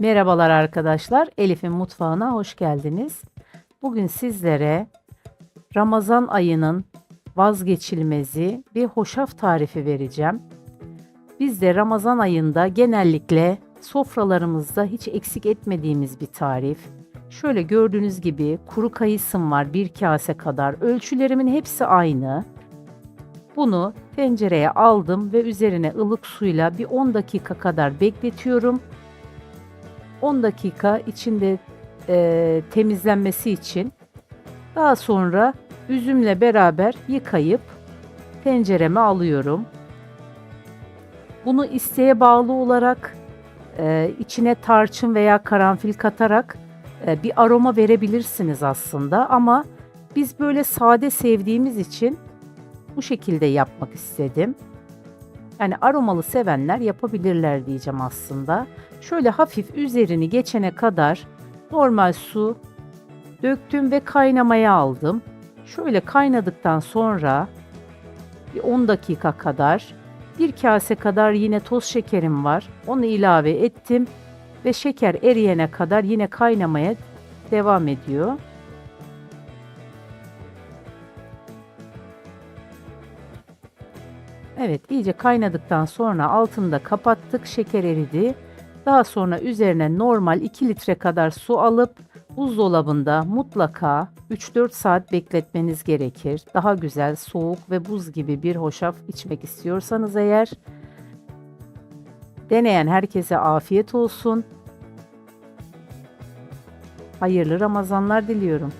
Merhabalar arkadaşlar. Elif'in mutfağına hoş geldiniz. Bugün sizlere Ramazan ayının vazgeçilmezi bir hoşaf tarifi vereceğim. Biz de Ramazan ayında genellikle sofralarımızda hiç eksik etmediğimiz bir tarif. Şöyle gördüğünüz gibi kuru kayısım var bir kase kadar. Ölçülerimin hepsi aynı. Bunu tencereye aldım ve üzerine ılık suyla bir 10 dakika kadar bekletiyorum. 10 dakika içinde e, temizlenmesi için daha sonra üzümle beraber yıkayıp tencereme alıyorum. Bunu isteğe bağlı olarak e, içine tarçın veya karanfil katarak e, bir aroma verebilirsiniz aslında ama biz böyle sade sevdiğimiz için bu şekilde yapmak istedim. Yani aromalı sevenler yapabilirler diyeceğim aslında. Şöyle hafif üzerini geçene kadar normal su döktüm ve kaynamaya aldım. Şöyle kaynadıktan sonra bir 10 dakika kadar bir kase kadar yine toz şekerim var. Onu ilave ettim ve şeker eriyene kadar yine kaynamaya devam ediyor. Evet iyice kaynadıktan sonra altını da kapattık. Şeker eridi. Daha sonra üzerine normal 2 litre kadar su alıp buzdolabında mutlaka 3-4 saat bekletmeniz gerekir. Daha güzel soğuk ve buz gibi bir hoşaf içmek istiyorsanız eğer deneyen herkese afiyet olsun. Hayırlı Ramazanlar diliyorum.